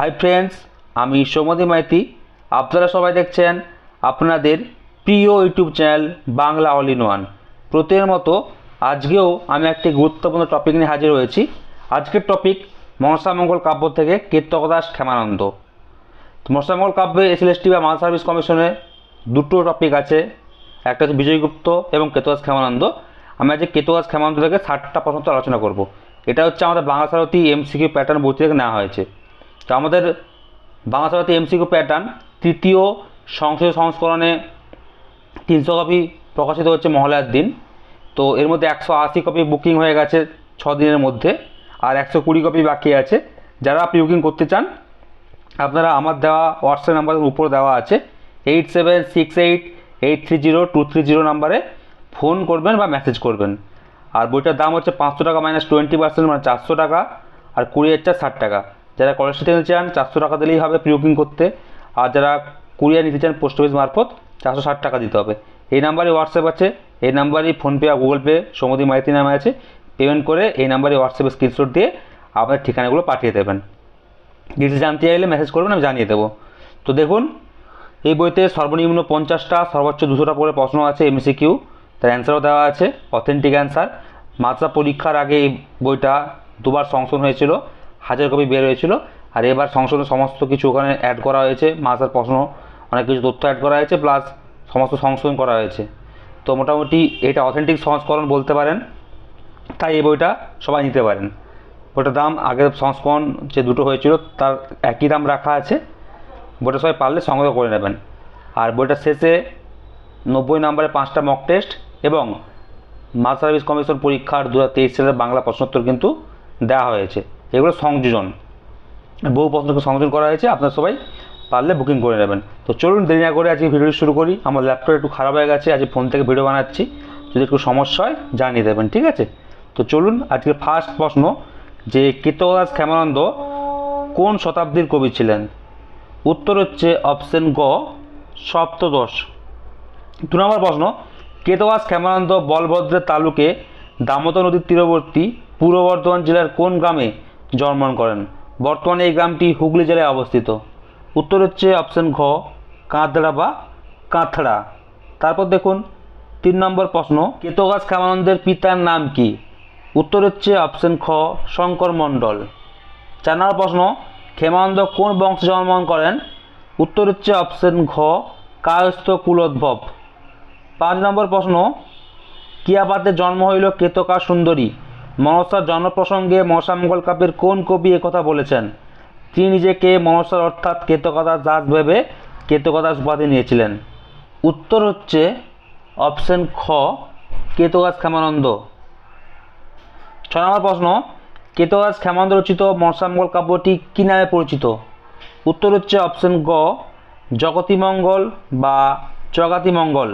Hi friends আমি সৌমদী মাইতি। আপনারা সবাই দেখছেন আপনাদের প্রিয় YouTube channel Bangla all in one. প্রতিদিনের মতো আজকেও আমি একটি গুরুত্বপূর্ণ টপিক নিয়ে হাজির হয়েছি। আজকের টপিক মনসামঙ্গল কাব্য থেকে কীর্তকদাস ক্ষেমানন্দ। মনসামঙ্গল কাব্যে এসএলএসটি বা মাল সার্ভিস কমিশনে দুটো টপিক আছে। একটা হচ্ছে বিজয়গুপ্ত এবং কেতুদাস ক্ষেমানন্দ। আমি আজকে কেতুদাস ক্ষেমানন্দ থেকে ষাটটা প্রশ্ন আলোচনা করব। এটা হচ্ছে আমাদের বাংলা সারথী এমসিকিউ প্যাটার্ন বই থেকে নেওয়া হয়েছে। তো আমাদের বাংলা সারথী এমসিকিউ প্যাটার্ন তৃতীয় সংসদীয় সংস্করণে তিনশো কপি প্রকাশিত হচ্ছে মহালয়ার দিন। তো এর মধ্যে একশো আশি কপি বুকিং হয়ে গেছে ছ দিনের মধ্যে আর একশো কুড়ি কপি বাকি আছে। যারা আপনি বুকিং করতে চান, আপনারা আমার দেওয়া হোয়াটসঅ্যাপ নাম্বারের উপর দেওয়া আছে। Eight seven six eight eight three zero two three zero নাম্বারে ফোন করবেন বা মেসেজ করবেন। আর বইটার দাম হচ্ছে পাঁচশো টাকা মাইনাস টোয়েন্টি পার্সেন্ট মানে চারশো টাকা আর কুড়ি হাজার ষাট টাকা। যারা নিতে চান, চারশো টাকা দিলেই হবে প্রি বুকিং করতে। আর যারা কুরিয়ার নিতে চান পোস্ট অফিস মারফত, চারশো ষাট টাকা দিতে হবে। এই নাম্বারে হোয়াটসঅ্যাপ আছে। এই নাম্বারই ফোনপে আর গুগল পে সমুদি মাইতি নামে আছে। পেমেন্ট করে এই নাম্বারে হোয়াটসঅ্যাপে স্ক্রিনশট দিয়ে আপনার ঠিকানাগুলো পাঠিয়ে দেবেন। ডিটেলস জানতে চাইলে মেসেজ করবেন, আমি জানিয়ে দেবো। তো দেখুন, এই বইতে সর্বনিম্ন পঞ্চাশটা, সর্বোচ্চ দুশোটা করে প্রশ্ন আছে এমসিকিউ তার অ্যান্সারও দেওয়া আছে অথেন্টিক অ্যান্সার মাত্রা পরীক্ষার আগে এই বইটা দুবার সংশোধন হয়েছিল। হাজার কপি বের হয়েছিল। আর এবার সংশোধন সমস্ত কিছু ওখানে অ্যাড করা হয়েছে। মাত্রার প্রশ্ন অনেক কিছু তথ্য অ্যাড করা হয়েছে প্লাস সমস্ত সংশোধন করা হয়েছে। তো মোটামুটি এটা অথেন্টিক সংস্করণ বলতে পারেন, তাই এই বইটা সবাই নিতে পারেন। বইটার দাম, আগের সংস্করণ যে দুটো হয়েছিল, তার একই দাম রাখা আছে। বইটা সবাই পারলে সংগ্রহ করে নেবেন। আর বইটার শেষে নব্বই নম্বরে পাঁচটা মক টেস্ট এবং মাল সার্ভিস কমিশন পরীক্ষার দু হাজার তেইশ সালের বাংলা প্রশ্নোত্তর কিন্তু দেওয়া হয়েছে। এগুলো সংযোজন। বহু প্রশ্নকে সংযোজন করা হয়েছে, আপনার সবাই পারলে বুকিং করে নেবেন। তো চলুন দেরি না করে আজকে ভিডিওটি শুরু করি। আমার ল্যাপটপ একটু খারাপ হয়ে গেছে, আজকে ফোন থেকে ভিডিও বানাচ্ছি। যদি একটু সমস্যা হয়, জানিয়ে দেবেন, ঠিক আছে? তো চলুন আজকে ফার্স্ট প্রশ্ন, যে কীর্তদাস ক্ষেমানন্দ কোন শতাব্দীর কবি ছিলেন? উত্তর হচ্ছে অপশন গ, সপ্তদশ। দু নম্বর প্রশ্ন কেতবাস ক্ষেমানন্দ বলভদ্রের তালুকে দামোদর নদীর তীরবর্তী পূর্ব বর্ধমান জেলার কোন গ্রামে জন্মগ্রহণ করেন। বর্তমানে এই গ্রামটি হুগলি জেলায় অবস্থিত। উত্তর হচ্ছে অপশন ঘ, কাঁদড়া বা কাঁথড়া। তারপর দেখুন, তিন নম্বর প্রশ্ন, কেতগাছ ক্ষেমানন্দের পিতার নাম কি? উত্তর হচ্ছে অপশন খ, শঙ্কর মণ্ডল। চার নম্বর প্রশ্ন, ক্ষেমানন্দ কোন বংশে জন্মগ্রহণ করেন? উত্তর হচ্ছে অপশন ঘ, কায়স্থ কুলোদ্ভব। পাঁচ নম্বর প্রশ্ন কিয়াপাতে জন্ম হইল কেতকা সুন্দরী মনসার জন্ম প্রসঙ্গে মনসামঙ্গল কাব্যের কোন কবি একথা বলেছেন? তিনি নিজেকে মনসার অর্থাৎ কেতকদাস দাস ভেবে কেতকদাস উপাধি নিয়েছিলেন? উত্তর হচ্ছে অপশন খ কেতগাস ক্ষেমানন্দ। ছ নম্বর প্রশ্ন কেতগাস ক্ষেমানন্দ রচিত মনসামঙ্গল কাব্যটি কী নামে পরিচিত? উত্তর হচ্ছে অপশন গ জগতিমঙ্গল বা জগাতিমঙ্গল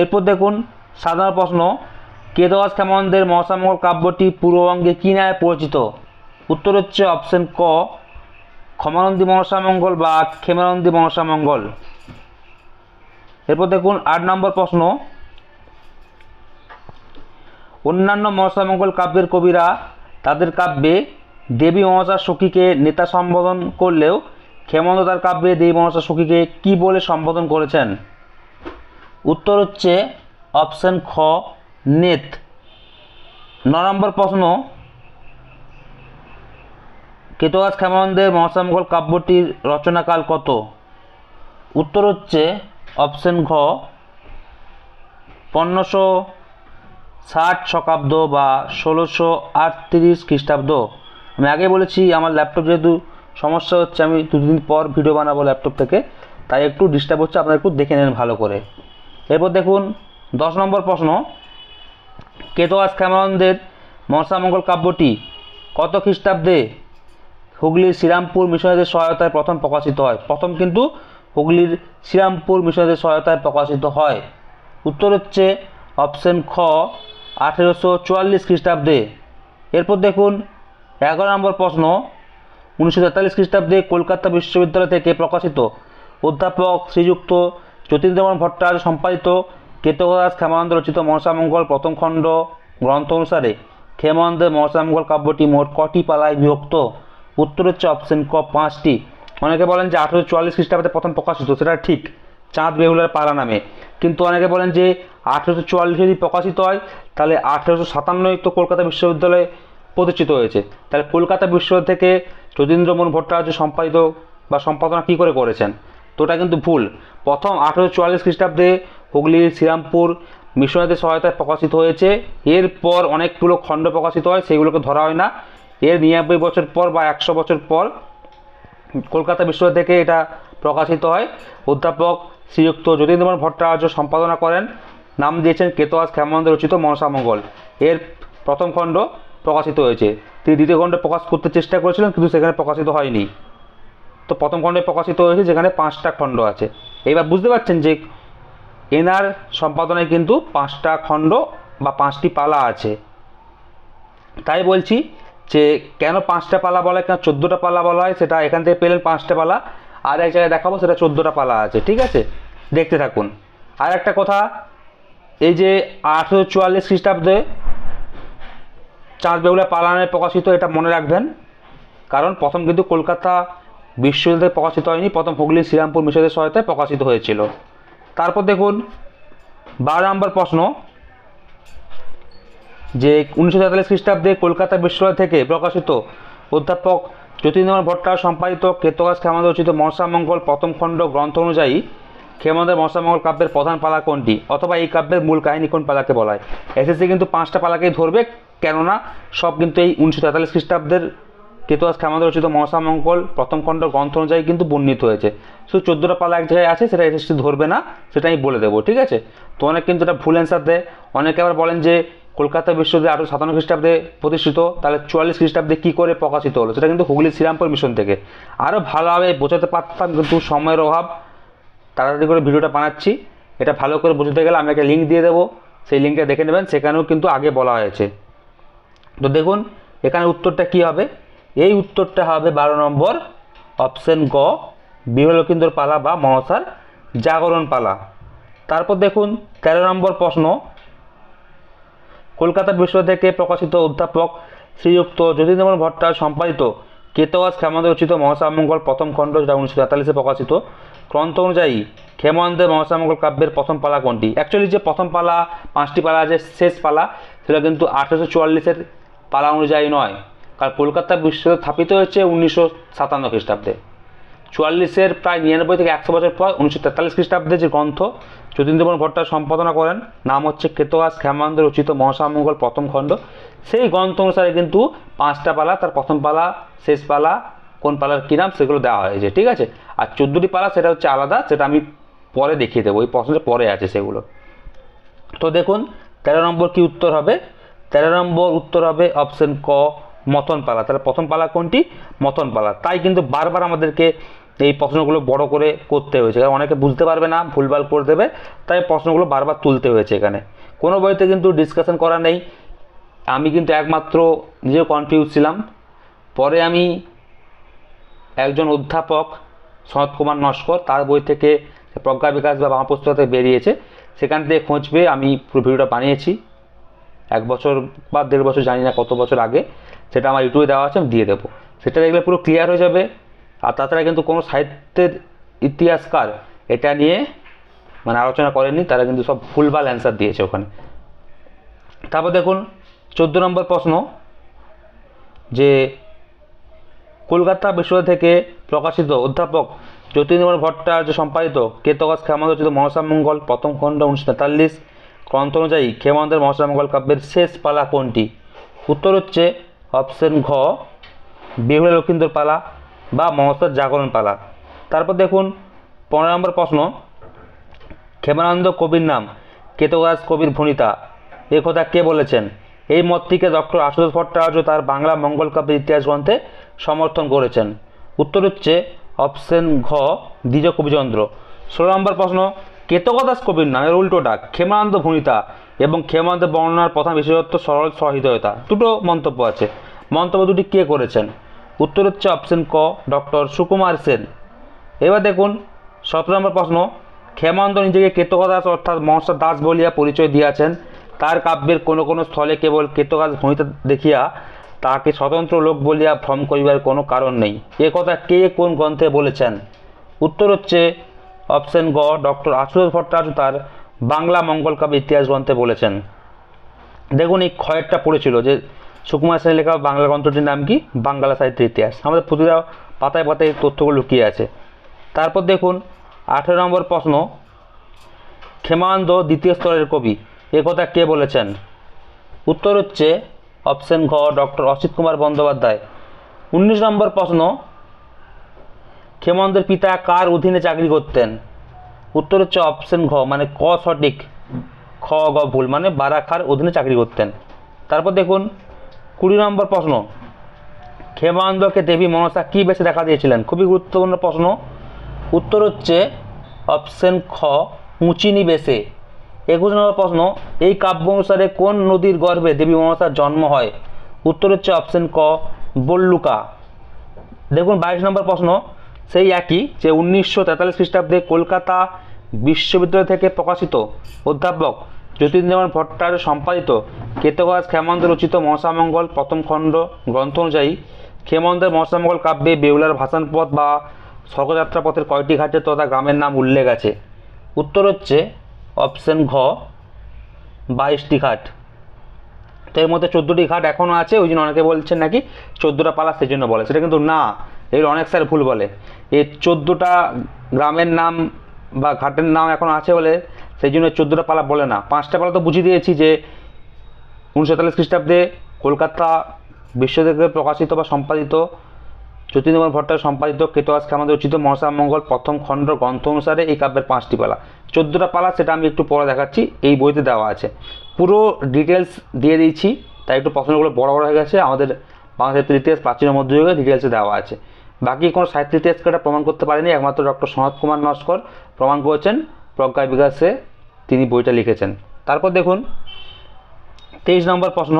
এরপর দেখুন সাধারণ প্রশ্ন কেতগাস ক্ষেমানন্দের মহাসামঙ্গল কাব্যটি পূর্ববঙ্গে কী নামে পরিচিত? উত্তর হচ্ছে অপশন ক, ক্ষমানন্দী মনসামঙ্গল বা ক্ষেমানন্দী মনসামঙ্গল এরপর দেখুন আট নম্বর প্রশ্ন। অন্যান্য মনসামঙ্গল কাব্যের কবিরা তাদের কাব্যে দেবী মনসা সখীকে নেতা সম্বোধন করলেও ক্ষেমন্ত তার কাব্যে দেবী মনসা সখীকে কী বলে সম্বোধন করেছেন? উত্তর হচ্ছে অপশন খ নেত। ন নম্বর প্রশ্ন। কেতগাছ ক্ষেমানন্দের মহাসামঙ্গল কাব্যটির রচনাকাল কত? উত্তর হচ্ছে অপশন ঘ। পনেরোশো ষাট শকাব্দ বা ষোলোশো আটত্রিশ খ্রিস্টাব্দ। আমি আগে বলেছি, আমার ল্যাপটপ যেহেতু সমস্যা হচ্ছে, আমি দুদিন পর ভিডিও বানাবো ল্যাপটপ থেকে। তাই একটু ডিস্টার্ব হচ্ছে, আপনারা একটু দেখে নেন ভালো করে। এরপর দেখুন, দশ নম্বর প্রশ্ন। কেতোয়াস ক্ষেমানন্দের মনসামঙ্গল কাব্যটি কত খ্রিস্টাব্দে হুগলির শ্রীরামপুর মিশনারিদের সহায়তায় প্রথম প্রকাশিত হয়? প্রথম কিন্তু হুগলির শ্রীরামপুর মিশনারিদের সহায়তায় প্রকাশিত হয়। উত্তর হচ্ছে অপশন খ, আঠেরোশো চুয়াল্লিশ খ্রিস্টাব্দে। এরপর দেখুন, এগারো নম্বর প্রশ্ন, উনিশশো তেতাল্লিশ খ্রিস্টাব্দে কলকাতা বিশ্ববিদ্যালয় থেকে প্রকাশিত অধ্যাপক শ্রীযুক্ত যতীন্দ্রমোহন ভট্টাচার্য সম্পাদিত কেতকদাস ক্ষেমানন্দ রচিত মনসামঙ্গল প্রথম খণ্ড গ্রন্থ অনুসারে ক্ষেমানন্দের মনসামঙ্গল কাব্যটি মোট কটি পালায় বিভক্ত? উত্তর হচ্ছে অপশন ক পাঁচটি। অনেকে বলেন যে আঠেরোশো চুয়াল্লিশ খ্রিস্টাব্দে প্রথম প্রকাশিত, সেটা ঠিক। চাঁদ বেহুলার পালা নামে। কিন্তু অনেকে বলেন যে আঠেরোশো চুয়াল্লিশ যদি প্রকাশিত হয়, তাহলে আঠেরোশো সাতান্নই তো কলকাতা বিশ্ববিদ্যালয়ে প্রতিষ্ঠিত হয়েছে। তাহলে কলকাতা বিশ্ববিদ্যালয় থেকে যতীন্দ্রমোহন ভট্টাচার্য সম্পাদিত বা সম্পাদনা কী করে করেছেন? তো ওটা কিন্তু ভুল। প্রথম আঠেরোশো চুয়াল্লিশ খ্রিস্টাব্দে হুগলির শ্রীরামপুর মিশনারিদের সহায়তায় প্রকাশিত হয়েছে। এরপর অনেকগুলো খণ্ড প্রকাশিত হয় সেগুলোকে ধরা হয় না। এর নিরানব্বই বছর পর বা একশো বছর পর কলকাতা বিশ্ববিদ্যালয় থেকে এটা প্রকাশিত হয়। অধ্যাপক শ্রীযুক্ত যতীন্দ্রমোহন ভট্টাচার্য সম্পাদনা করেন। নাম দিয়েছেন কেতোয়াস ক্ষেমানন্দ রচিত মনসামঙ্গল এর প্রথম খণ্ড প্রকাশিত হয়েছে। তিনি দ্বিতীয় খণ্ডে প্রকাশ করতে চেষ্টা করেছিলেন, কিন্তু সেখানে প্রকাশিত হয়নি। তো প্রথম খণ্ডে প্রকাশিত হয়েছে, যেখানে পাঁচটা খণ্ড আছে। এবার বুঝতে পারছেন যে এনার সম্পাদনায় কিন্তু পাঁচটা খণ্ড বা পাঁচটি পালা আছে। তাই বলছি যে কেন পাঁচটা পালা বলা হয় কেন চোদ্দোটা পালা বলা হয়, সেটা এখান থেকে পেলেন পাঁচটা পালা, আর এক জায়গায় দেখাবো সেটা চোদ্দোটা পালা আছে, ঠিক আছে? দেখতে থাকুন। আর একটা কথা, এই যে আঠেরোশো চুয়াল্লিশ খ্রিস্টাব্দে চাঁদ বেহুলা পালানে প্রকাশিত এটা মনে রাখবেন, কারণ প্রথম কিন্তু কলকাতা বিশ্ববিদ্যালয়ে প্রকাশিত হয়নি, প্রথম হুগলি, শ্রীরামপুর মিশনের সহায়তায় প্রকাশিত হয়েছিল। তারপর দেখুন, বারো নম্বর প্রশ্ন। যে উনিশশো তেতাল্লিশ খ্রিস্টাব্দে কলকাতা বিশ্ববিদ্যালয় থেকে প্রকাশিত অধ্যাপক যতীন্দ্রনাথ ভট্টাচার্য সম্পাদিত কেতকাস ক্ষেমানন্দ রচিত মনসামঙ্গল প্রথম খণ্ড গ্রন্থ অনুযায়ী ক্ষেমানন্দের মনসামঙ্গল কাব্যের প্রধান পালা কোনটি? অথবা এই কাব্যের মূল কাহিনী কোন পালাকে বলা হয় এসএসসি কিন্তু পাঁচটা পালাকেই ধরবে, কেননা সব কিন্তু এই উনিশশো তেতাল্লিশ খ্রিস্টাব্দের কেতুয়াস ক্ষেমানন্দ রচিত মনসামঙ্গল প্রথম খণ্ড গ্রন্থ অনুযায়ী কিন্তু বর্ণিত হয়েছে। শুধু চোদ্দোটা পালা এক জায়গায় আছে, সেটা এসএসসি ধরবে না, সেটা আমি বলে দেবো, ঠিক আছে? তো অনেক কিন্তু এটা ভুল অ্যান্সার দেয়। অনেকে আবার বলেন যে কলকাতা বিশ্ববিদ্যালয় আঠারো সাতান্ন খ্রিস্টাব্দে প্রতিষ্ঠিত, তাহলে চুয়াল্লিশ খ্রিস্টাব্দে কী করে প্রকাশিত হলো? সেটা কিন্তু হুগলি শ্রীরামপুর মিশন থেকে। আরও ভালোভাবে বোঝাতে পারতাম কিন্তু সময়ের অভাব। তাড়াতাড়ি করে ভিডিওটা বানাচ্ছি। এটা ভালো করে বোঝাতে গেলে আমি একটা লিঙ্ক দিয়ে দেবো। সেই লিঙ্কটা দেখে নেবেন, সেখানেও কিন্তু আগে বলা হয়েছে। তো দেখুন, এখানে উত্তরটা কী হবে? এই উত্তরটা হবে বারো নম্বর অপশন গ বিহলকিন্দর পালা বা মনসার জাগরণ পালা। তারপর দেখুন, তেরো নম্বর প্রশ্ন, কলকাতা বিশ্ববিদ্যালয় থেকে প্রকাশিত অধ্যাপক শ্রীযুক্ত যতীন্দ্রমোহন ভট্টাচার্য সম্পাদিত কেতওয়াস ক্ষেমানন্দ রচিত মহাসামঙ্গল প্রথম খণ্ড যেটা উনিশশো তেতাল্লিশে প্রকাশিত, গ্রন্থ অনুযায়ী ক্ষেমানন্দের মহাসামঙ্গল কাব্যের প্রথম পালা কোনটি? অ্যাকচুয়ালি যে প্রথম পালা, পাঁচটি পালা আছে, শেষ পালা, সেটা কিন্তু আঠেরোশো চুয়াল্লিশের পালা অনুযায়ী নয়। কারণ কলকাতা বিশ্ববিদ্যালয় স্থাপিত হয়েছে উনিশশো সাতান্ন খ্রিস্টাব্দে। চুয়াল্লিশের প্রায় নিরানব্বই থেকে একশো বছর পর উনিশশো তেতাল্লিশ খ্রিস্টাব্দে যে গ্রন্থ যতীন্দ্রমোহন ভট্টাচার্য সম্পাদনা করেন, নাম হচ্ছে কেতোয়াস ক্ষেমানন্দ রচিত মহাসামঙ্গল প্রথম খণ্ড। সেই গ্রন্থ অনুসারে কিন্তু পাঁচটা পালা, তার প্রথম পালা, শেষ পালা, কোন পালার কী নাম সেগুলো দেওয়া হয়েছে, ঠিক আছে? আর চোদ্দোটি পালা, সেটা হচ্ছে আলাদা, সেটা আমি পরে দেখিয়ে দেবো, ওই প্রশ্নটা পরে আছে সেগুলো। তো দেখুন, তেরো নম্বর কি উত্তর হবে? তেরো নম্বর উত্তর হবে অপশন ক মতন পালা তাহলে প্রথম পালা কোনটি? মতন পালা তাই কিন্তু বারবার আমাদেরকে এই প্রশ্নগুলো বড় করে করতে হয়েছে। কারণ অনেকে বুঝতে পারবে না, ভুলভাল করে দেবে, তাই প্রশ্নগুলো বারবার তুলতে হয়েছে এখানে। কোনো বইতে কিন্তু ডিসকাশন করা নেই। আমি কিন্তু একমাত্র নিজেও কনফিউজ ছিলাম। পরে আমি একজন অধ্যাপক সনত কুমার নস্কর, তার বই থেকে প্রজ্ঞা বিকাশ বা বাংলা পুস্তক থেকে বেরিয়েছে। সেখান থেকে খোঁজ পেয়ে আমি পুরো ভিডিওটা বানিয়েছি। এক বছর বা দেড় বছর, জানি না কত বছর আগে। সেটা আমার ইউটিউবে দেওয়া আছে, আমি দিয়ে দেবো। সেটা দেখলে পুরো ক্লিয়ার হয়ে যাবে। আর তাছাড়া কিন্তু কোনো সাহিত্যের ইতিহাসকার এটা নিয়ে মানে আলোচনা করেনি তারা কিন্তু সব ভুলভাল অ্যান্সার দিয়েছে ওখানে। তারপর দেখুন, চোদ্দ নম্বর প্রশ্ন, যে কলকাতা বিশ্ববিদ্যালয় থেকে প্রকাশিত অধ্যাপক যতীন্দ্রনাথ ভট্টাচার্য সম্পাদিত কেতকাস ক্ষেমানন্দ রচিত মহাসামঙ্গল প্রথম খণ্ড উনিশশো তেতাল্লিশ, গ্রন্থ অনুযায়ী ক্ষেমানন্দের মহাসামঙ্গল কাব্যের শেষ পালা কোনটি? উত্তর হচ্ছে অপশন ঘ, বেহুলা লক্ষিন্দর পালা বা মহসার জাগরণ পালা। তারপর দেখুন, পনেরো নম্বর প্রশ্ন, ক্ষেমানন্দ কবির নাম কেতকাস কবির ভণিতা, এ কথা কে বলেছেন? এই মতটিকে ডক্টর আশুতোষ ভট্টাচার্য তার বাংলা মঙ্গল কাব্যের ইতিহাস গ্রন্থে সমর্থন করেছেন। উত্তর হচ্ছে অপশন ঘ, দ্বিজ কবিচন্দ্র। ষোলো নম্বর প্রশ্ন কেতকদাস কবির নাম এর উল্টোটা ক্ষেমানন্দ ভূমিতা এবং ক্ষেমানন্দ বর্ণনার প্রধান বিশেষত্ব সরল সহৃদয়তা দুটো মন্তব্য আছে। মন্তব্য দুটি কে করেছেন? উত্তর হচ্ছে অপশন ক ডক্টর সুকুমার সেন। এবার দেখুন, সতেরো নম্বর প্রশ্ন ক্ষেমানন্দ নিজেকে কেতকদাস অর্থাৎ মহর্ষ দাস বলিয়া পরিচয় দিয়াছেন। তার কাব্যের কোনো কোনো স্থলে কেবল কেতকাস ভূমিতা দেখিয়া তাহাকে স্বতন্ত্র লোক বলিয়া ভ্রম করিবার কোনো কারণ নেই। এ কথা কে কোন গ্রন্থে বলেছেন? উত্তর হচ্ছে অপশন গ ডক্টর আশুতোষ ভট্টাচার্য তার বাংলা মঙ্গল কাব্য ইতিহাস গ্রন্থে বলেছেন। দেখুন, এই ক্ষয়েরটা পড়েছিল যে সুকুমার সেনের লেখা বাংলা গ্রন্থটির নাম কি? বাংলা সাহিত্যের ইতিহাস। আমাদের প্রতিটা পাতায় পাতায় তথ্যগুলো লুকিয়ে আছে। তারপর দেখুন, আঠেরো নম্বর প্রশ্ন, ক্ষেমানন্দ দ্বিতীয় স্তরের কবি, এ কথা কে বলেছেন? উত্তর হচ্ছে অপশন ঘ, ডক্টর অসিত কুমার বন্দ্যোপাধ্যায়। উনিশ নম্বর প্রশ্ন ক্ষেমন্দের পিতা কার অধীনে চাকরি করতেন? উত্তর হচ্ছে অপশন ঘ মানে ক সঠিক, খ গ ভুল মানে বারাখার অধীনে চাকরি করতেন। তারপর দেখুন, কুড়ি নম্বর প্রশ্ন। ক্ষেমানন্দকে দেবী মনসা কী বেশি দেখা দিয়েছিলেন? খুবই গুরুত্বপূর্ণ প্রশ্ন। উত্তর হচ্ছে অপশন খ উঁচিনি বেশে একুশ নম্বর প্রশ্ন, এই কাব্য অনুসারে কোন নদীর গর্ভে দেবী মনসার জন্ম হয়? উত্তর হচ্ছে অপশন ক, বল্লুকা। দেখুন, বাইশ নম্বর প্রশ্ন, সেই একই যে উনিশশো তেতাল্লিশ খ্রিস্টাব্দে কলকাতা বিশ্ববিদ্যালয় থেকে প্রকাশিত অধ্যাপক জ্যোতির্দেবন ভট্টাচার্য সম্পাদিত কেতগাছ ক্ষেমন্ত রচিত মহাসামঙ্গল প্রথম খণ্ড গ্রন্থ অনুযায়ী ক্ষেমন্তের মহাসামঙ্গল কাব্যে বেউলার ভাসানপথ বা স্বর্গযাত্রা পথের কয়টি ঘাটে তথা গ্রামের নাম উল্লেখ আছে। উত্তর হচ্ছে অপশন ঘ, বাইশটি ঘাট। তো এর মধ্যে চোদ্দোটি ঘাট এখনও আছে, ওই জন্য অনেকে বলছেন নাকি চোদ্দোটা পালা সেই জন্য বলে। সেটা কিন্তু না, এগুলো অনেক স্যার ভুল বলে। এই চোদ্দোটা গ্রামের নাম বা ঘাটের নাম এখন আছে বলে সেই জন্য চোদ্দোটা পালা বলে না। পাঁচটা পালা তো বুঝিয়ে দিয়েছি যে উনিশশো তেতাল্লিশ খ্রিস্টাব্দে কলকাতা বিশ্ব থেকে প্রকাশিত বা সম্পাদিত জ্যোতির্ময় ভট্টাচার্য সম্পাদিত কেতোয়াস আমাদের উচিত মহাশা মঙ্গল প্রথম খণ্ড গ্রন্থ অনুসারে এই কাব্যের পাঁচটি পালা। চোদ্দোটা পালা সেটা আমি একটু পরে দেখাচ্ছি, এই বইতে দেওয়া আছে। পুরো ডিটেলস দিয়ে দিয়েছি, তাই একটু প্রশ্নগুলো বড় বড় হয়ে গেছে। আমাদের বাংলা সাহিত্যের ইতিহাস প্রাচীন মধ্যযুগে ডিটেলসে দেওয়া আছে। বাকি কোনো সাহিত্যিক এটা প্রমাণ করতে পারেনি, একমাত্র ডক্টর সনৎ কুমার নস্কর। প্রমাণ করেছেন প্রজ্ঞা বিকাশে তিনি বইটা লিখেছেন। তারপর দেখুন, তেইশ নম্বর প্রশ্ন।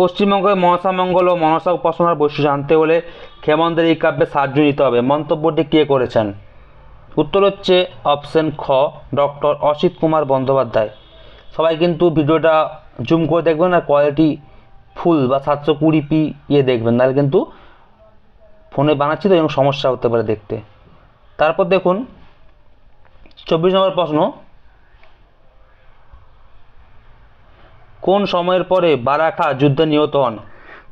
পশ্চিমবঙ্গে মনসা মঙ্গল ও মনসা উপাসনার বৈশিষ্ট্য জানতে হলে ক্ষেমন্তের এই কাব্যে সাহায্য নিতে হবে। মন্তব্যটি কে করেছেন? উত্তর হচ্ছে অপশন খ ডক্টর অসিত কুমার বন্দ্যোপাধ্যায়। সবাই কিন্তু ভিডিওটা জুম করে দেখবেন আর কোয়ালিটি ফুল বা সাতশো কুড়ি পি ইয়ে দেখবেন তাহলে কিন্তু ফোনে বানাচ্ছি তো, এরকম সমস্যা হতে পারে দেখতে। তারপর দেখুন, চব্বিশ নম্বর প্রশ্ন। কোন সময়ের পরে বারাখা যুদ্ধে নিহত হন?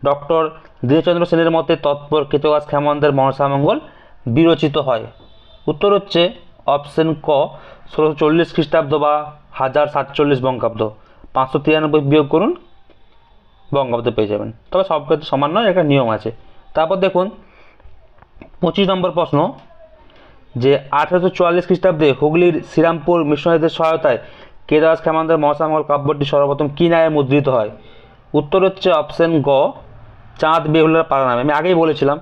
ডক্টর দীনচন্দ্র সেনের মতে তৎপর কেতগাছ ক্ষেমন্তের মনসামঙ্গল বিরচিত হয়। উত্তর হচ্ছে অপশন ক, ষোলোশো চল্লিশ খ্রিস্টাব্দ বা হাজার সাতচল্লিশ বঙ্গাব্দ। পাঁচশো তিরানব্বই বিয়োগ করুন, বঙ্গাব্দ পেয়ে যাবেন। তবে সব ক্ষেত্রে সমান নয়, একটা নিয়ম আছে। তারপর দেখুন পঁচিশ নম্বর প্রশ্ন, যে আঠেরোশো চুয়াল্লিশ খ্রিস্টাব্দে হুগলির শ্রীরামপুর মিশনারিদের সহায়তায় কেদাস ক্ষেমান্তের মহাসামল কাব্যটি সর্বপ্রথম কী নামে মুদ্রিত হয়? উত্তর হচ্ছে অপশন গ, চাঁদ বেহুলার পাড়া নামে। আমি আগেই বলেছিলাম,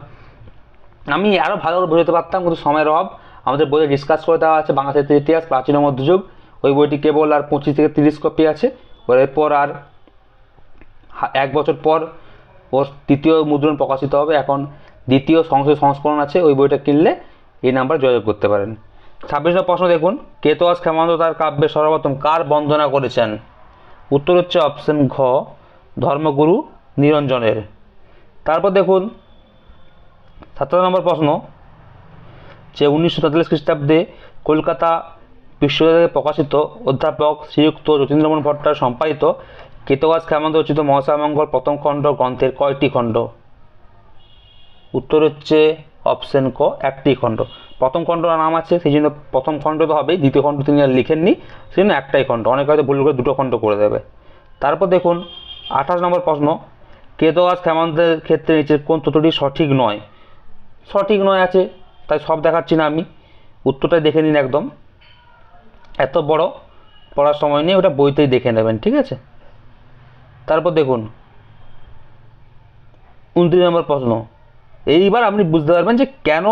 আমি আরও ভালো করে বোঝাতে পারতাম, কিন্তু সময়ের অভাব, আমাদের বইয়ে ডিসকাস করে দেওয়া আছে, বাংলা সাহিত্যের ইতিহাস, প্রাচীন মধ্যযুগ। ওই বইটি কেবল আর পঁচিশ থেকে তিরিশ কপি আছে। ওর এরপর আর এক বছর পর ওর তৃতীয় মুদ্রণ প্রকাশিত হবে। এখন দ্বিতীয় সংশোধ সংস্করণ আছে, ওই বইটা কিনলে এই নাম্বার যোগাযোগ করতে পারেন। ছাব্বিশ নম্বর প্রশ্ন দেখুন কেতোয়াস ক্ষেমন্ত তার কাব্যে সর্বপ্রথম কার বন্দনা করেছেন? উত্তর হচ্ছে অপশন ঘ, ধর্মগুরু নিরঞ্জনের। তারপর দেখুন সতেরো নম্বর প্রশ্ন, যে উনিশশো তেতাল্লিশ খ্রিস্টাব্দে কলকাতা বিশ্ববিদ্যালয়ে প্রকাশিত অধ্যাপক শ্রীযুক্ত যতীন্দ্রমোহন ভট্টার সম্পাদিত কেতগাছ ক্ষেমন্ত রচিত মহাসামঙ্গল প্রথম খণ্ড গ্রন্থের কয়টি খণ্ড? উত্তর হচ্ছে অপশন ক, একটি খণ্ড। প্রথম খণ্ড নাম আছে, সেই জন্য প্রথম খণ্ড তো হবেই, দ্বিতীয় খণ্ড তিনি আর লিখেননি, সেই জন্য একটাই খণ্ড। অনেকে হয়তো ভুল করে দুটো খণ্ড করে দেবে। তারপর দেখুন, আঠাশ নম্বর প্রশ্ন কেতগাছ ক্ষেমন্তের ক্ষেত্রে নিচের কোন তথ্যটি সঠিক নয়? সঠিক নয় আছে, তাই সব দেখাচ্ছি না আমি। উত্তরটাই দেখে নিন একদম। এত বড়, পড়ার সময় নেই, ওটা বইতেই দেখে নেবেন, ঠিক আছে? তারপর দেখুন, উনত্রিশ নম্বর প্রশ্ন এইবার আপনি বুঝতে পারবেন যে কেন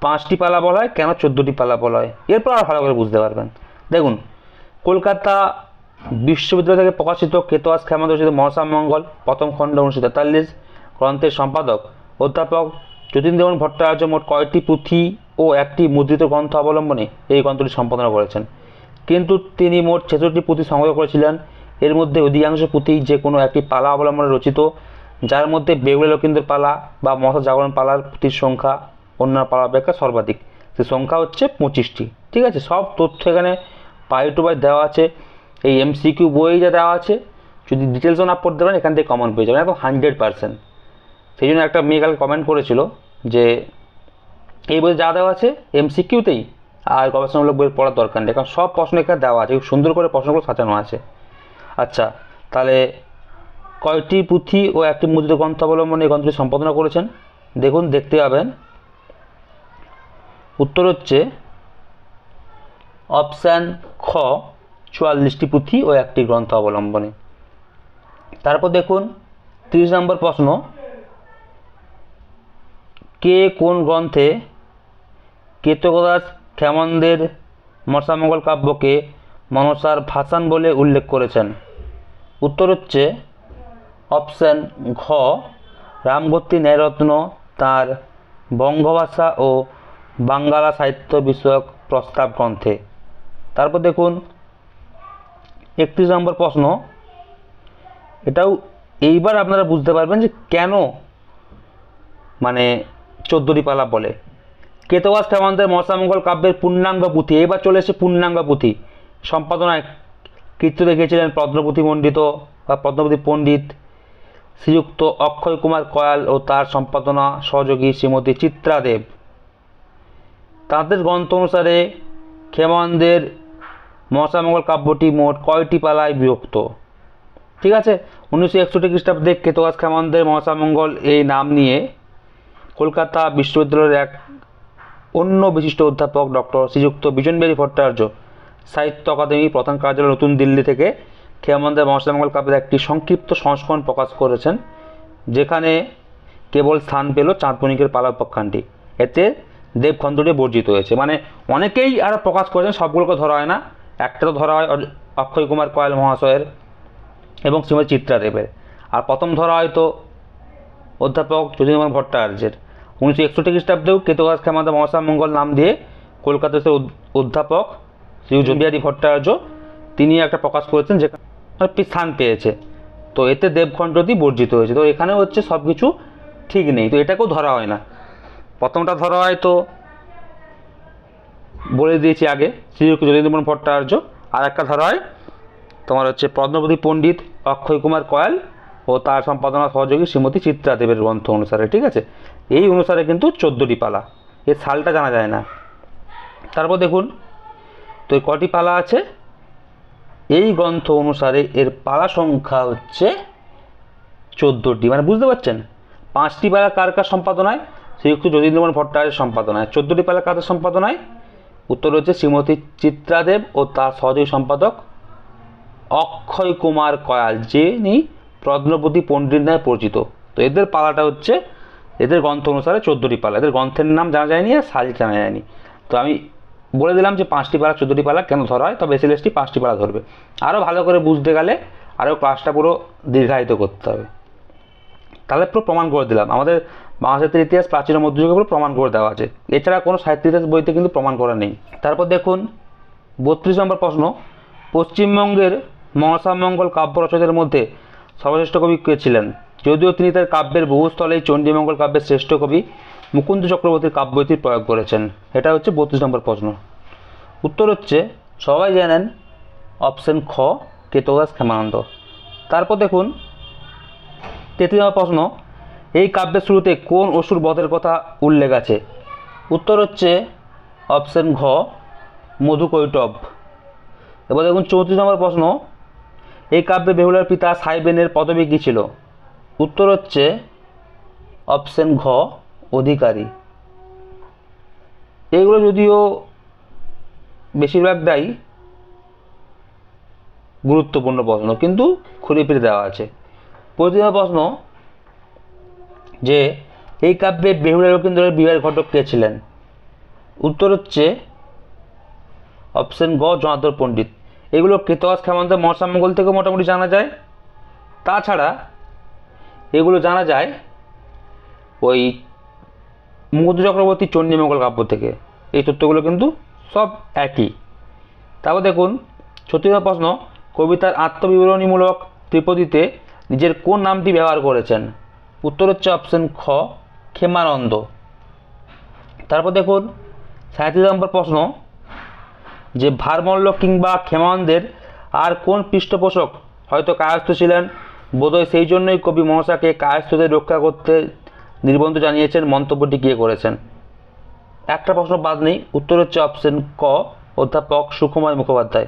পাঁচটি পালা বলা হয়, কেন চোদ্দোটি পালা বলা হয়। এরপর আর ভালো করে বুঝতে পারবেন। দেখুন, কলকাতা বিশ্ববিদ্যালয় থেকে প্রকাশিত কেতোয়াস ক্ষেমন্ত রচিত মহাসামঙ্গল প্রথম খণ্ড উনিশশো তেতাল্লিশ, গ্রন্থের সম্পাদক, অধ্যাপক যতীন্দ্রমোহন ভট্টাচার্য মোট কয়েকটি পুঁথি ও একটি মুদ্রিত গ্রন্থ অবলম্বনে এই গ্রন্থটি সম্পাদনা করেছেন। কিন্তু তিনি মোট ছেষট্টি পুঁথি সংগ্রহ করেছিলেন। এর মধ্যে অধিকাংশ পুঁথি যে কোনো একটি পালা অবলম্বনে রচিত যার মধ্যে বেহুলা লক্ষিন্দর পালা বা মশা জাগরণ পালার পুঁথির সংখ্যা অন্যান্য পালা অপেক্ষা সর্বাধিক। সে সংখ্যা হচ্ছে পঁচিশটি। ঠিক আছে? সব তথ্য এখানে পাই টু পাই দেওয়া আছে। এই এমসিকিউ বই যা দেওয়া আছে। যদি ডিটেলসও না পড়তে পারেন, এখান থেকে কমন পেয়ে যাবেন। একদম হান্ড্রেড পার্সেন্ট সেই জন্য একটা মেয়ে কালকে কমেন্ট করেছিল যে, এই বইয়ে যা দেওয়া আছে এমসিকিউতেই আর গবেষণামূলক বইয়ের পড়ার দরকার নেই। কারণ সব প্রশ্ন এখানে দেওয়া আছে। খুব সুন্দর করে প্রশ্নগুলো সাজানো আছে। আচ্ছা তাহলে কয়টি পুঁথি ও একটি মুদ্রিত গ্রন্থ অবলম্বনে এই গ্রন্থটি সম্পাদনা করেছেন। দেখুন, দেখতে পাবেন। উত্তর হচ্ছে অপশান খ, চুয়াল্লিশটি পুঁথি ও একটি গ্রন্থ অবলম্বনে তারপর দেখুন, তিরিশ নম্বর প্রশ্ন, কে কোন গ্রন্থে কেতকদাস ক্ষেমন্দের মশামঙ্গল কাব্যকে মনসার ভাসান বলে উল্লেখ করেছেন? উত্তর হচ্ছে অপশান ঘ রামভর্তি ন্যায়রত্ন তার বঙ্গভাষা ও বাঙ্গালা সাহিত্য বিষয়ক প্রস্তাব গ্রন্থে। তারপর দেখুন, একত্রিশ নম্বর প্রশ্ন। এটাও এইবার আপনারা বুঝতে পারবেন যে কেন মানে চোদ্দটি পালা বলে। কেতবাস ক্ষেমন্তের মশামঙ্গল কাব্যের পূর্ণাঙ্গ পুঁথি এবার চলে এসে পূর্ণাঙ্গ পুঁথি। সম্পাদনায় কীর্তি রেখেছিলেন পদ্মপুথি মণ্ডিত বা পদ্মপুথি পণ্ডিত শ্রীযুক্ত অক্ষয় কুমার কয়াল ও তার সম্পাদনা সহযোগী শ্রীমতী চিত্রা দেব। তাদের গ্রন্থ অনুসারে ক্ষেমন্দের মশামঙ্গল কাব্যটি মোট কয়টি পালায় বিভক্ত? ঠিক আছে, উনিশশো একষট্টি খ্রিস্টাব্দে কেতবাস ক্ষেমন্দের মহাসামঙ্গল এই নাম নিয়ে কলকাতা বিশ্ববিদ্যালয়ের এক অন্য বিশিষ্ট অধ্যাপক ডক্টর শ্রীযুক্ত বিজনবিহারী ভট্টাচার্য সাহিত্য অকাদেমি প্রধান কার্যালয় নতুন দিল্লি থেকে খেয়ামন্দের মহাসামঙ্গল কাব্যের একটি সংক্ষিপ্ত সংস্করণ প্রকাশ করেছেন, যেখানে কেবল স্থান পেল চাঁদমণিকের পালা উপাখ্যানটি। এতে দেবখণ্ডটি বর্জিত হয়েছে। মানে অনেকেই আরও প্রকাশ করেছেন, সবগুলোকে ধরা হয় না। একটা তো ধরা হয় অক্ষয় কুমার কয়াল মহাশয়ের এবং শ্রীমতী চিত্রা দেবের। আর প্রথম ধরা হয়তো অধ্যাপক যতীন্দ্রনাথ ভট্টাচার্যের। উনিশশো একষট্টি খ্রিস্টাব্দেও কেতুগাছ ক্ষেমাদা মহাশয় মঙ্গল নাম দিয়ে কলকাতাতে অধ- অধ্যাপক শ্রী যোগবিহারী ভট্টাচার্য তিনি একটা প্রকাশ করেছেন যেখানে স্থান পেয়েছে। তো এতে দেবখণ্ডটি বর্জিত হয়েছে। তো এখানে হচ্ছে সব কিছু ঠিক নেই। তো এটাকেও ধরা হয় না। প্রথমটা ধরা হয় তো বলে দিয়েছি আগে, শ্রীযুক্ত যতীন্দ্রমোহন ভট্টাচার্য। আর একটা ধরা হয় তোমার হচ্ছে পদ্মপতি পণ্ডিত অক্ষয় কুমার কয়াল ও তার সম্পাদনা সহযোগী শ্রীমতী চিত্রা দেবের গ্রন্থ অনুসারে, ঠিক আছে? এই অনুসারে কিন্তু চোদ্দোটি পালা। এর সালটা জানা যায় না। তারপর দেখুন, তো কটি পালা আছে? এই গ্রন্থ অনুসারে এর পালা সংখ্যা হচ্ছে চোদ্দোটি। মানে বুঝতে পারছেন? পাঁচটি পালা কার কার সম্পাদনায়? শ্রীযুক্ত যতীন্দ্রমোহন ভট্টাচার্যের সম্পাদনায়। চোদ্দোটি পালা কাদের সম্পাদনায়? উত্তর হচ্ছে শ্রীমতী চিত্রাদেব ও তার সহযোগী সম্পাদক অক্ষয় কুমার কয়াল, যিনি প্রত্নপতি পণ্ডিত নামে পরিচিত। তো এদের পালাটা হচ্ছে, এদের গ্রন্থ অনুসারে চোদ্দোটি পালা। এদের গ্রন্থের নাম জানা যায়নি আর সাল জানা যায়নি। তো আমি বলে দিলাম যে পাঁচটি পালা চোদ্দোটি পালা কেন ধরা হয়? তবে এসএলএসটি পাঁচটি পালা ধরবে। আরও ভালো করে বুঝতে গেলে আরও ক্লাসটা পুরো দীর্ঘায়িত করতে হবে। তাহলে পুরো প্রমাণ করে দিলাম। আমাদের বাংলাদেশের ইতিহাস প্রাচীন মধ্যযুগে পুরো প্রমাণ করে দেওয়া আছে। এছাড়া কোনো সাহিত্য ইতিহাস বইতে কিন্তু প্রমাণ করা নেই। তারপর দেখুন, বত্রিশ নম্বর প্রশ্ন, পশ্চিমবঙ্গের মহাসামঙ্গল কাব্য রচনাদের মধ্যে সর্বশ্রেষ্ঠ কবি কে ছিলেন? যদিও তিনি তার কাব্যের বহুস্থলেই চণ্ডীমঙ্গল কাব্যের শ্রেষ্ঠ কবি মুকুন্দ চক্রবর্তীর কাব্যটির প্রয়োগ করেছেন। এটা হচ্ছে বত্রিশ নম্বর প্রশ্ন। উত্তর হচ্ছে, সবাই জানেন অপশন খ, কেতদাস ক্ষেমানন্দ। তারপর দেখুন, তেত্রিশ নম্বর প্রশ্ন, এই কাব্যের শুরুতে কোন অসুর বধের কথা উল্লেখ আছে? উত্তর হচ্ছে অপশন ঘ, মধুকৈটব। এবার দেখুন, চৌত্রিশ নম্বর প্রশ্ন, এই কাব্যে বেহুলার পিতা সাইবেনের পদবী কী ছিল? উত্তর হচ্ছে অপশন ঘ অধিকারী। এগুলো যদিও বেশিরভাগটাই গুরুত্বপূর্ণ প্রশ্ন, কিন্তু খুঁড়ে ফিরে দেওয়া আছে। নম্বর প্রশ্ন যে, এই কাব্যে বেহুলা রবীন্দ্রের বিবাহের ঘটক কে ছিলেন? উত্তর হচ্ছে অপশন গ, জনার্দন পণ্ডিত। এগুলো কেতবাস ক্ষেমন্ত মহাসামঙ্গল থেকেও মোটামুটি জানা যায়। তাছাড়া এগুলো জানা যায় ওই মুকুন্দ চক্রবর্তী চণ্ডীমঙ্গল কাব্য থেকে। এই তথ্যগুলো কিন্তু সব একই। তারপর দেখুন ছত্রিশ প্রশ্ন, কবিতার আত্মবিবরণীমূলক ত্রিপদীতে নিজের কোন নামটি ব্যবহার করেছেন? উত্তর হচ্ছে অপশন খ, ক্ষেমানন্দ। তারপর দেখুন, সাঁত্রিশ নম্বর প্রশ্ন, যে ভারমল্ল কিংবা ক্ষেমানন্দের আর কোন পৃষ্ঠপোষক হয়তো কায়স্থ ছিলেন? বোধহয় সেই জন্যই কবি মনসাকে কায়স্থদের রক্ষা করতে নির্বন্ধ জানিয়েছেন, মন্তব্যটি গিয়ে করেছেন। একটা প্রশ্ন বাদ নেই, উত্তর হচ্ছে অপশন ক, অধ্যাপক সুকুমার মুখোপাধ্যায়।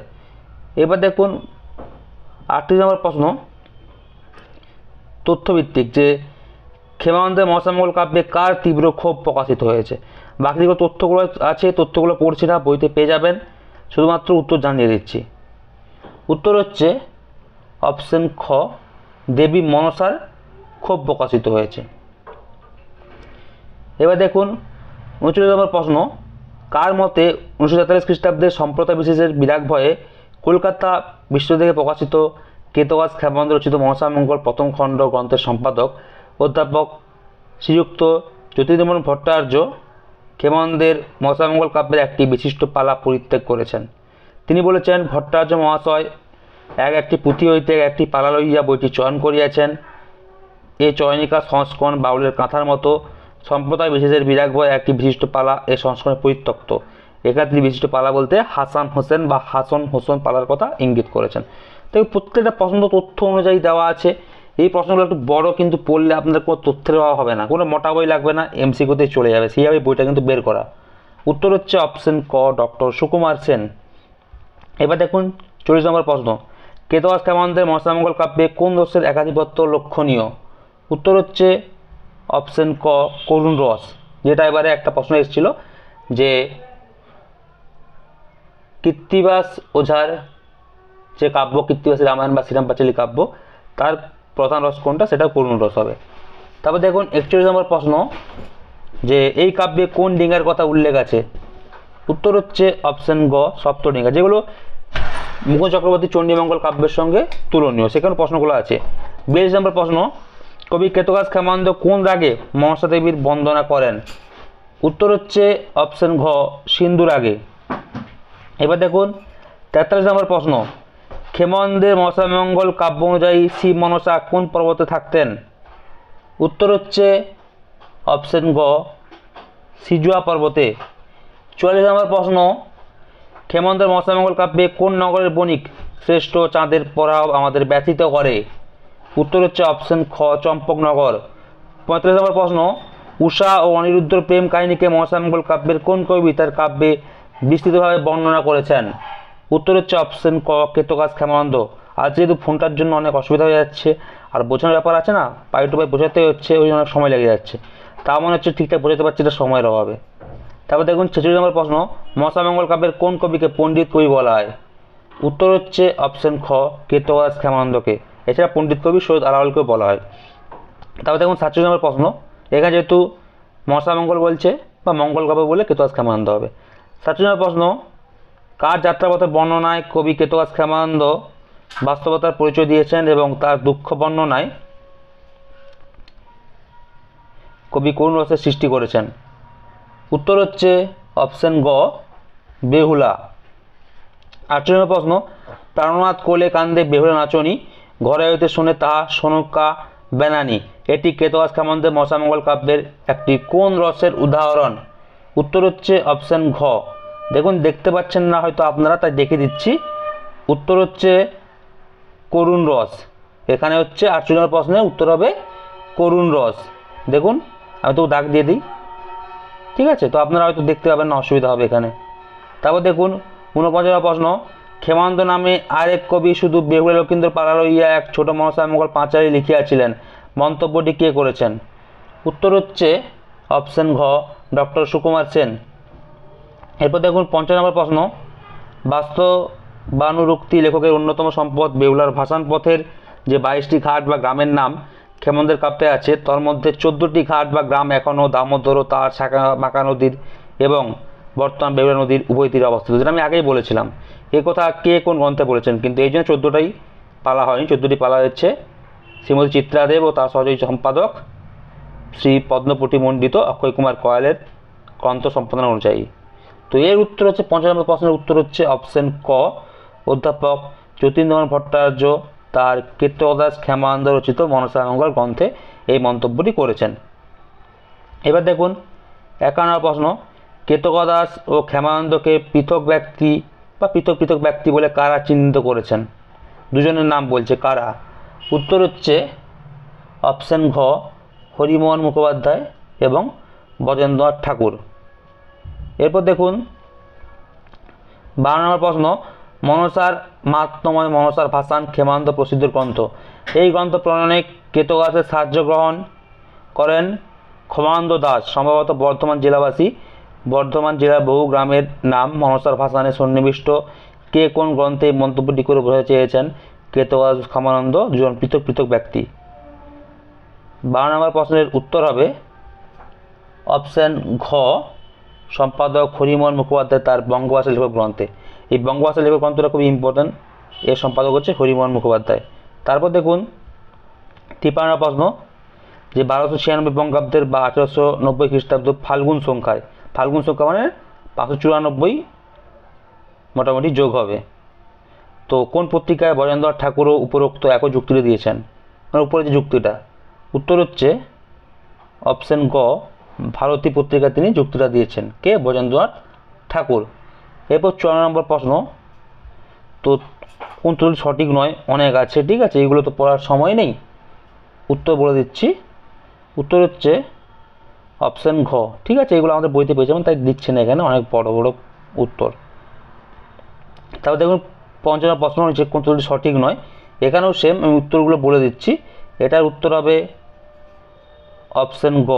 এবার দেখুন, আটত্রিশ নম্বর প্রশ্ন, তথ্যভিত্তিক, যে ক্ষেমানন্দের মহাসামঙ্গল কাব্যে কার তীব্র ক্ষোভ প্রকাশিত হয়েছে? বাকি যেগুলো তথ্যগুলো আছে, তথ্যগুলো পড়ছি না, বইতে পেয়ে যাবেন। শুধুমাত্র উত্তর জানিয়ে দিচ্ছি। উত্তর হচ্ছে অপশন খ, দেবী মনসার ক্ষোভ প্রকাশিত হয়েছে। এবার দেখুন উনচল্লিশ নম্বর প্রশ্ন, কার মতে উনিশশো তেতাল্লিশ খ্রিস্টাব্দের সম্প্রদায় বিশেষের বিরাগ ভয়ে কলকাতা বিশ্ববিদ্যালয়ে প্রকাশিত কেতবাস ক্ষেমানন্দ রচিত মহাসামঙ্গল প্রথম খণ্ড গ্রন্থের সম্পাদক অধ্যাপক শ্রীযুক্ত জ্যোতির্মোহন ভট্টাচার্য ক্ষেমানন্দের মহাসামঙ্গল কাব্যের একটি বিশিষ্ট পালা পরিত্যাগ করেছেন। তিনি বলেছেন, ভট্টাচার্য মহাশয় এক একটি পুঁথি হইতে একটি পালা লইয়া বইটি চয়ন করিয়াছেন। এ চয়নিকা সংস্করণ বাউলের কাঁথার মতো সম্প্রদায় বিশেষের বিরাগ ভয় একটি বিশিষ্ট পালা এ সংস্করণে পরিত্যক্ত। তিনি বিশিষ্ট পালা বলতে হাসান হোসেন বা হাসন হোসেন পালার কথা ইঙ্গিত করেছেন। তো এই প্রত্যেকটা পছন্দ তথ্য অনুযায়ী দেওয়া আছে। এই প্রশ্নগুলো একটু বড় কিন্তু পড়লে আপনাদের কোনো তথ্যের অভাব হবে না। কোনো মোটা বই লাগবে না এমসিকিউতেই চলে যাবে। সেইভাবে বইটা কিন্তু বের করা। উত্তর হচ্ছে অপশন ক, ডক্টর সুকুমার সেন। এবার দেখুন চল্লিশ নম্বর প্রশ্ন। কেতবাস কামানদের মশামঙ্গল কাব্যে কোন দোষের একাধিপত্য লক্ষণীয়? উত্তর হচ্ছে অপশন ক, করুণ রস। যেটা এবারে একটা প্রশ্ন এসেছিল যে কৃত্তিবাস ওঝার যে কাব্য কৃত্তিবাসী রামায়ণ বা শ্রীরাম পাঁচালী কাব্য, তার প্রধান রস কোনটা? সেটা করুণ রস হবে। তারপর দেখুন, একচল্লিশ নম্বর প্রশ্ন যে, এই কাব্যে কোন ডিঙ্গার কথা উল্লেখ আছে? উত্তর হচ্ছে অপশন গ, সপ্ত ডিঙ্গা, যেগুলো মুখ চক্রবর্তী চণ্ডীমঙ্গল কাব্যের সঙ্গে তুলনীয়। সেখানে প্রশ্নগুলো আছে। বিয়াল্লিশ নম্বর প্রশ্ন কবি কেতকাস ক্ষেমানন্দ কোন রাগে মনসা দেবীর বন্দনা করেন? উত্তর হচ্ছে অপশন ঘ, সিন্ধু রাগে। এবার দেখুন, তেতাল্লিশ নম্বর প্রশ্ন। ক্ষেমন্দের মশামঙ্গল কাব্য অনুযায়ী শিব মনসা কোন পর্বতে থাকতেন? উত্তর হচ্ছে অপশন গ সিজুয়া পর্বতে। চুয়াল্লিশ নম্বর প্রশ্ন, ক্ষেমন্দের মশামঙ্গল কাব্যে কোন নগরের বণিক শ্রেষ্ঠ চাঁদের পরাও আমাদের ব্যথিত করে? উত্তর হচ্ছে অপশন খ, চম্পকনগর। পঁয়ত্রিশ নম্বর প্রশ্ন, উষা ও অনিরুদ্ধর প্রেম কাহিনীকে মহাসামঙ্গল কাব্যের কোন কবি তার কাব্যে বিস্তৃতভাবে বর্ণনা করেছেন? উত্তর হচ্ছে অপশন ক কেতকাস ক্ষেমানন্দ। আজ যেহেতু ফোনটার জন্য অনেক অসুবিধা হয়ে যাচ্ছে, আর বোঝানোর ব্যাপার আছে না পাই টু পাই বোঝাতে হচ্ছে, ওই অনেক সময় লেগে যাচ্ছে। তা মনে হচ্ছে ঠিকঠাক বোঝাতে পারছি এটা সময়ের অভাবে। তারপর দেখুন ছেচল্লিশ নম্বর প্রশ্ন মহাসামঙ্গল কাব্যের কোন কবিকে পণ্ডিত কবি বলা হয়? উত্তর হচ্ছে অপশন খ কেতকাস ক্ষেমানন্দকে। এছাড়া পণ্ডিত কবি সৈয়দ আলাউলকেও বলা হয়। তারপর দেখুন সাতচল্লিশ নম্বর প্রশ্ন। এখানে যেহেতু মহাসামঙ্গল বলছে বা মঙ্গল কাব্য বলে কেতকাস ক্ষেমানন্দ হবে। সাতচল্লিশ নম্বর প্রশ্ন, কার যাত্রাপথের বর্ণনায় কবি কেতকাস ক্ষেমানন্দ বাস্তবতার পরিচয় দিয়েছেন এবং তার দুঃখ বর্ণনায় কবি কোন রসের সৃষ্টি করেছেন? উত্তর হচ্ছে অপশন গ, বেহুলা। আটচল্লিশ নম্বর প্রশ্ন, প্রাণনাথ কোলে কান্দে বেহুলা নাচনি ঘরে হইতে শুনে তাহা সোনকা, বেনানি, এটি কেতবাস কামন্দের মশামঙ্গল কাব্যের একটি কোন রসের উদাহরণ? উত্তর হচ্ছে অপশন ঘ। দেখুন, দেখতে পাচ্ছেন না হয়তো আপনারা, তাই দেখে দিচ্ছি। উত্তর হচ্ছে করুণ রস। এখানে হচ্ছে আটচল্লিশ নম্বর প্রশ্নের উত্তর হবে করুণ রস। দেখুন, আমি তো দাগ দিয়ে দিই। ঠিক আছে, তো আপনারা হয়তো দেখতে পাবেন না, অসুবিধা হবে এখানে। তারপর দেখুন ঊনপঞ্চাশ প্রশ্ন। ক্ষেমান্ত নামে আরেক কবি শুধু বেহুলা লক্ষীন্দ্র পাড়া লইয়া এক ছোট মনসামঙ্গল পাঁচালি লিখিয়াছিলেন। মন্তব্যটি কে করেছেন? উত্তর হচ্ছে অপশন ঘ, ডক্টর সুকুমার সেন। এরপর দেখুন পঞ্চাশ নম্বর প্রশ্ন। বাস্তবানুরুক্তি লেখকের অন্যতম সম্পদ বেহুলার ভাসান পথের যে বাইশটি ঘাট বা গ্রামের নাম ক্ষেমন্দের কাব্যে আছে, তার মধ্যে চোদ্দোটি ঘাট বা গ্রাম এখনও দামোদর ও তার শাখা বাঁকা নদীর এবং বর্তমান বেহুলা নদীর উভয় তীরে অবস্থিত, যেটা আমি আগেই বলেছিলাম। এ কথা কে কোন গ্রন্থে বলেছেন? কিন্তু এই জন্য চোদ্দোটাই পালা হয়নি, চোদ্দোটি পালা হচ্ছে শ্রীমতী চিত্রাদেব ও তার সহযোগী সম্পাদক শ্রী পদ্মপটি মণ্ডিত অক্ষয় কুমার কয়ালের গ্রন্থ সম্পাদনা অনুযায়ী। তো এর উত্তর হচ্ছে পঞ্চাশ নম্বর প্রশ্নের উত্তর হচ্ছে অপশন ক। অধ্যাপক যতীন্দ্রনাথ ভট্টাচার্য তার কীর্তদাস ক্ষেমানন্দ রচিত মনসা মঙ্গল গ্রন্থে এই মন্তব্যটি করেছেন। এবার দেখুন, একান্ন প্রশ্ন। কেতকদাস ও ক্ষেমানন্দকে পৃথক ব্যক্তি বা পৃথক পৃথক ব্যক্তি বলে কারা চিহ্নিত করেছেন? দুজনের নাম বলছে কারা? উত্তর হচ্ছে অপশন ঘ, হরিমোহন মুখোপাধ্যায় এবং ব্রজেন্দ্রনাথ ঠাকুর। এরপর দেখুন, বারো নম্বর প্রশ্ন, মনসার মাহাত্মময় মনসার ভাসান ক্ষেমান্ত প্রসিদ্ধ গ্রন্থ। এই গ্রন্থ প্রণয়নে কেতগাছের সাহায্য গ্রহণ করেন ক্ষমানন্দ দাস, সম্ভবত বর্ধমান জেলাবাসী। বর্ধমান জেলার বহু গ্রামের নাম মনসার ভাসানে সন্নিবিষ্ট কে কোন গ্রন্থে মন্তব্যটি করে বোঝাতে চেয়েছেন কেতগাছ ক্ষমানন্দ দুজন পৃথক পৃথক ব্যক্তি। বারো নম্বর প্রশ্নের উত্তর হবে, অপশান ঘ, সম্পাদক হরিমোহন মুখোপাধ্যায় তার বঙ্গভাষা লেখক গ্রন্থে। এই বঙ্গভাষা লেখক গ্রন্থটা খুবই ইম্পর্ট্যান্ট এর সম্পাদক হচ্ছে হরিমোহন মুখোপাধ্যায়। তারপর দেখুন, তিপান্ন প্রশ্ন, যে বারোশো ছিয়ানব্বই বঙ্গাব্দের বা আঠেরোশো নব্বই খ্রিস্টাব্দ ফাল্গুন সংখ্যায় ফাল্গুন সংখ্যা মানে পাঁচশো চুরানব্বই মোটামুটি যোগ হবে। তো কোন পত্রিকায় বরেন্দ্রনাথ ঠাকুরও উপরোক্ত একই যুক্তিটি দিয়েছেন? মানে উপরে যে যুক্তিটা। উত্তর হচ্ছে অপশন গ, ভারতী পত্রিকায় তিনি যুক্তিটা দিয়েছেন। কে? বরেন্দ্রনাথ ঠাকুর। এরপর চুয়ান্ন নম্বর প্রশ্ন। তো কোন ত্রুটি সঠিক নয়, অনেক আছে, ঠিক আছে? এগুলো তো পড়ার সময় নেই। উত্তর বলে দিচ্ছি। উত্তর হচ্ছে অপশন ঘ। ঠিক আছে? এগুলো আমাদের বইতে পেয়েছে তাই দিচ্ছে না এখানে অনেক বড় বড় উত্তর। তারপর দেখুন, পঞ্চান্ন প্রশ্ন যে কোন সঠিক নয়। এখানেও সেম আমি উত্তরগুলো বলে দিচ্ছি। এটার উত্তর হবে অপশন গ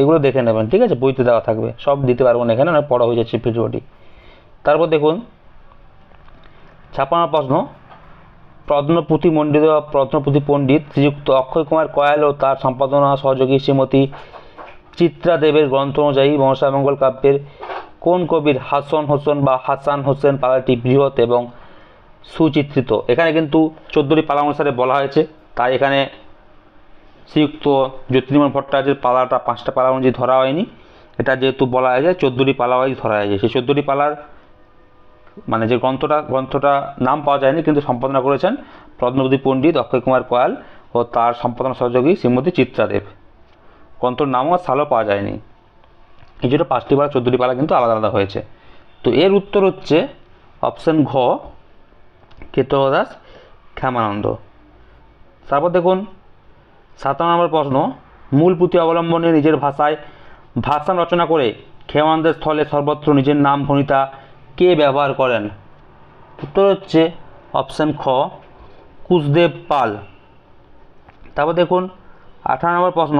এগুলো দেখে নেবেন, ঠিক আছে? বইতে দেওয়া থাকবে। সব দিতে পারব না এখানে, অনেক পড়া হয়ে যাচ্ছে ভিডিওটি। তারপর দেখুন ছাপান্ন প্রশ্ন। প্রত্নপুঁথি মণ্ডিত বা পণ্ডিত শ্রীযুক্ত অক্ষয় কুমার কয়াল ও তার সম্পাদনা সহযোগী শ্রীমতী চিত্রা দেবের গ্রন্থ অনুযায়ী মনসামঙ্গল কাব্যের কোন কবির হাসন হোসেন বা হাসান হোসেন পালাটি বৃহৎ এবং সুচিত্রিত? এখানে কিন্তু চোদ্দোটি পালা অনুসারে বলা হয়েছে। তাই এখানে শ্রীযুক্ত জ্যোতির্ময় ভট্টাচার্যের পালাটা পাঁচটা পালা অনুযায়ী ধরা হয়নি। এটা যেহেতু বলা হয়েছে, চোদ্দোটি পালা ওয়াইজ ধরা হয়েছে। সেই চোদ্দোটি পালার মানে যে গ্রন্থটা গ্রন্থটা নাম পাওয়া যায়নি, কিন্তু সম্পাদনা করেছেন প্রত্নপতি পণ্ডিত অক্ষয় কুমার কয়াল ও তার সম্পাদনা সহযোগী শ্রীমতী চিত্রাদেব। গ্রন্থর নামও আর সালও পাওয়া যায়নি। এই জন্য পাঁচটি পালা চোদ্দোটি পালা কিন্তু আলাদা আলাদা হয়েছে। তো এর উত্তর হচ্ছে অপশান ঘ, কেতদাস ক্ষেমানন্দ। তারপর দেখুন, সাতান্ন নম্বর প্রশ্ন, মূল পুঁথি অবলম্বনে নিজের ভাষায় ভাষণ রচনা করে ক্ষেমানন্দের স্থলে সর্বত্র নিজের নাম ভনিতা কে ব্যবহার করেন? উত্তর হচ্ছে অপশান খ, কুশদেব পাল। তারপর দেখুন, আঠারো নম্বর প্রশ্ন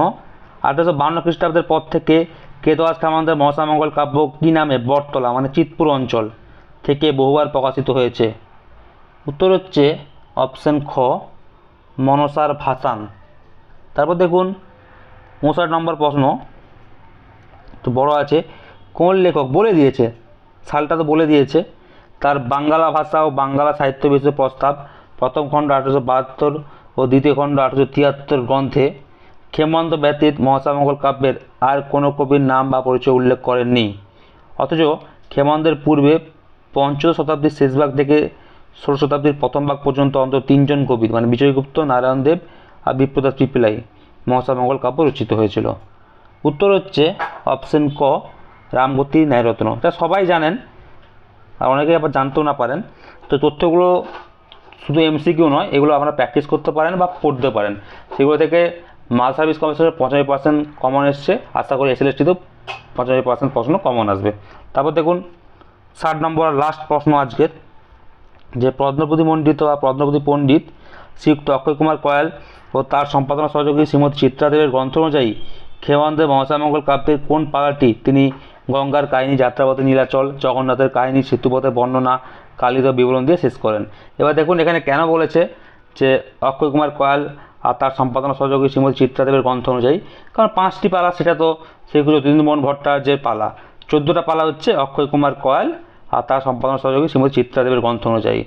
আঠেরোশো বান্ন খ্রিস্টাব্দের পর থেকে কেতোয়াস খামানদের মহাসামঙ্গল কাব্য কী নামে বটতলা মানে চিতপুর অঞ্চল থেকে বহুবার প্রকাশিত হয়েছে। উত্তর হচ্ছে অপশান খ, মনসার ভাসান। তারপর দেখুন, উনষাট নম্বর প্রশ্ন। তো বড় আছে, কোন লেখক বলে দিয়েছে, সালটা তো বলে দিয়েছে, তার বাংলা ভাষা ও বাংলা সাহিত্য বিষয়ে প্রস্তাব, প্রথম খণ্ড আঠেরোশো বাহাত্তর ও দ্বিতীয় খণ্ড আঠেরোশো তিয়াত্তর গ্রন্থে ক্ষেমন্ত ব্যতীত মহাসামঙ্গল কাব্যের আর কোনো কবির নাম বা পরিচয় উল্লেখ করেননি। অথচ ক্ষেমন্তের পূর্বে পঞ্চদশ শতাব্দীর শেষভাগ থেকে ষোড়শ শতাব্দীর প্রথম ভাগ পর্যন্ত অন্তত তিনজন কবি মানে বিজয়গুপ্ত, নারায়ণ দেব আর বিপ্রদাস পিপিলাই মহাসামঙ্গল কাব্য রচিত হয়েছিল। উত্তর হচ্ছে অপশন ক রামগতি ন্যায়রত্ন। এটা সবাই জানেন, আর অনেকে আবার জানতেও না পারেন। তো তথ্যগুলো শুধু এমসিকিউ নয়, এগুলো আপনারা প্র্যাকটিস করতে পারেন বা পড়তে পারেন। সেগুলো থেকে মাল সার্ভিস কমিশনের পঁচানব্বই পার্সেন্ট কমন এসছে। আশা করি এসএলএসটিতেও পঁচানব্বই পার্সেন্ট প্রশ্ন কমন আসবে। তারপর দেখুন, ষাট নম্বর লাস্ট প্রশ্ন আজকের। যে পদ্মপতি মণ্ডিত বা পদ্মপতি পণ্ডিত শ্রীযুক্ত অক্ষয় কুমার কয়াল ও তার সম্পাদনা সহযোগী শ্রীমতী চিত্রাদেবের গ্রন্থ অনুযায়ী খেওয়ান্দের মহাসামঙ্গল কাব্যের কোন পালাটি তিনি গঙ্গার কাহিনী, যাত্রাপথে নীলাচল, জগন্নাথের কাহিনী সেতুপথের বর্ণনা কালিদ বিবরণ দিয়ে শেষ করেন। এবার দেখুন, এখানে কেন বলেছে যে অক্ষয় কুমার কয়াল আর তার সম্পাদনা সহযোগী শ্রীমতী চিত্রাদেবের গ্রন্থ অনুযায়ী। কারণ পাঁচটি পালা, সেটা তো সেগুলো যতীন্দ্রমোহন ভট্টাচার্যের পালা। চোদ্দোটা পালা হচ্ছে অক্ষয় কুমার কয়াল আর তার সম্পাদনা সহযোগী শ্রীমতী চিত্রাদেবের গ্রন্থ অনুযায়ী।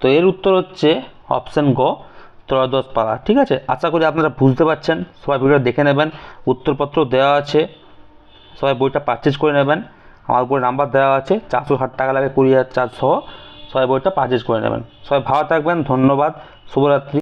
তো এর উত্তর হচ্ছে অপশান গ, ত্রয়োদশ পালা। ঠিক আছে? আশা করি আপনারা বুঝতে পারছেন। সবাই ভিডিও দেখে নেবেন। উত্তরপত্র দেওয়া আছে। সবাই বইটা পারচেজ করে নেবেন। আমার উপরে নাম্বার দেওয়া আছে। চারশো ষাট টাকা লাগে কুড়ি হাজার চার সহ সবাই বইটা পারচেজ করে নেবেন। সবাই ভালো থাকবেন। ধন্যবাদ। শুভরাত্রি।